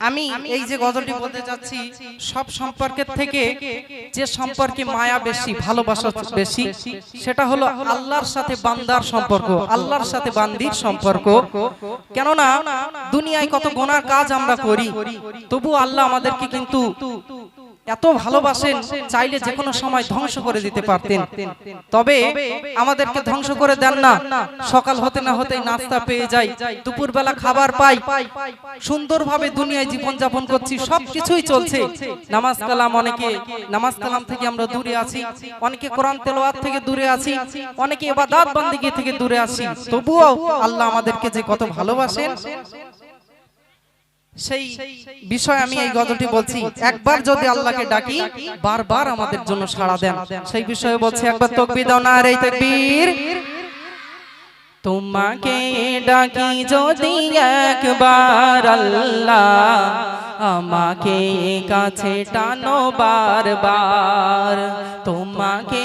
আমি এই যে গজলটি বলতে যাচ্ছি সব সম্পর্কের থেকে যে সম্পর্কে মায়া বেশি ভালোবাসা বেশি সেটা হলো আল্লাহর সাথে বান্দার সম্পর্ক। আল্লাহর সাথে বান্দির সম্পর্ক। কেননা দুনিয়ায় কত গোনার কাজ আমরা করি তবু আল্লাহ আমাদেরকে কিন্তু এত ভালোবাসেন, চাইলে যে কোনো সময় ধ্বংস করে দিতে পারতেন। তবে আমাদেরকে ধ্বংস করে দেন না। সকাল হতে না হতেই নাস্তা পেয়ে যাই, দুপুরবেলা খাবার পাই। সুন্দরভাবে দুনিয়ায় জীবন যাপন করছি, সবকিছুই চলছে। নামাজ কালাম অনেকে, নামাজ কালাম থেকে আমরা দূরে আছি। অনেকে কোরআন তেলাওয়াত থেকে দূরে আছি। অনেকে ইবাদত বান্দিগি থেকে দূরে আছি। তবুও আল্লাহ আমাদেরকে যে কত ভালোবাসেন সেই বিষয় আমি এই গজলটি বলছি। একবার যদি আল্লাহকে ডাকি বারবার আমাদের জন্য সাড়া দেন। সেই বিষয়ে বলছি একবার তকবির দাও না রে তকবীর তোমাকে ডাকি যদি একবার আল্লাহ আমাকে কাছে টানো বারবার। তোমাকে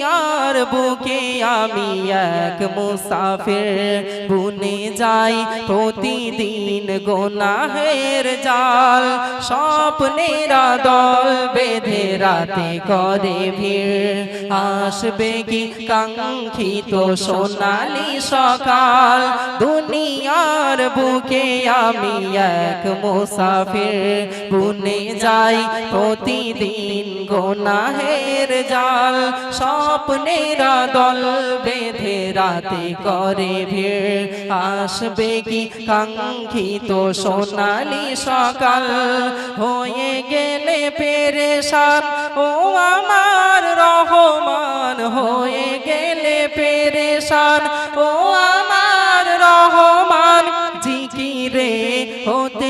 দুনিয়ার বুকে আমি এক মুসাফির বুনে যাই প্রতিদিন গোনাহের জাল। স্বপ্নেরা দল বেঁধে রাতে করে ভিড়। আসবে কি কাঙ্ক্ষিত সোনালি সকাল? দুনিয়ার বুকে আমি এক মুসাফির বুনে যাই প্রতিদিন গোনাহের জাল। স্বপ্নেরা দল বেঁধে রাতে করে ভিড় আসবে কি কাঙ্ক্ষিত সোনালি সকাল হয়ে গেলে পেরেশান ও আমার রহমান হয়ে গেলে পেরেশান ও আমার রহমান জিকিরে হতে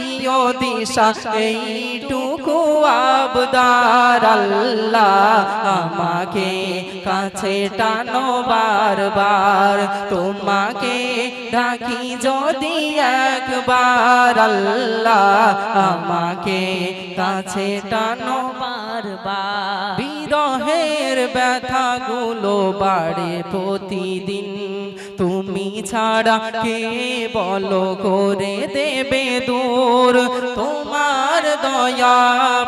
দিশা, এইটুকু আবদার আল্লাহ আমাকে কাছে টানো বারবার। তোমাকে ডাকি যদি একবার আল্লাহ আমাকে কাছে টানো বারবার। বিরহের ব্যথাগুলো বাড়ে প্রতিদিন। তুমি ছাড়া কে বলো করে দেবে দূর? তোমার দয়া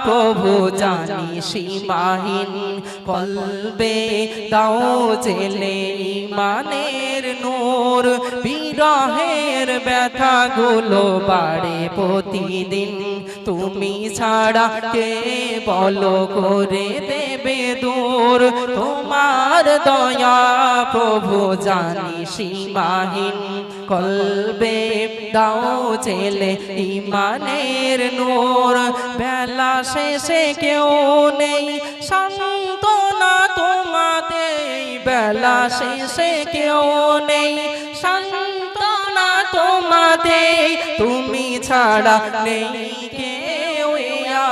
প্রভু জানি সীমাহীন। কলবে দাও জেলে ইমানের নূর। বিরহের ব্যথাগুলো বাড়ে প্রতিদিন। তুমি ছাড়া কে বলো করে দেবে দূর। তোমার দয়া প্রভু জানি সীমাহীন। কলবে দাও জেলে ইমানের নূর। বেলা শেষে কেউ নেই সান্তনা তোমাতে বেলা শেষে কেউ নেই সান্তনা তোমাতে তুমি ছাড়া নেই।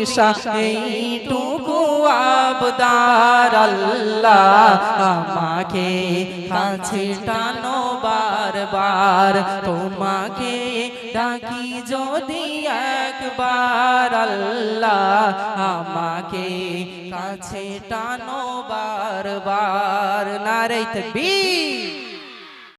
দিশা এইটুকু আবদার আল্লাহ আমাকে কাছে টানো বারবার। তোমাকে ডাকি যদি একবার আল্লাহ আমাকে কাছে টানো বারবার। নারে তকবীর।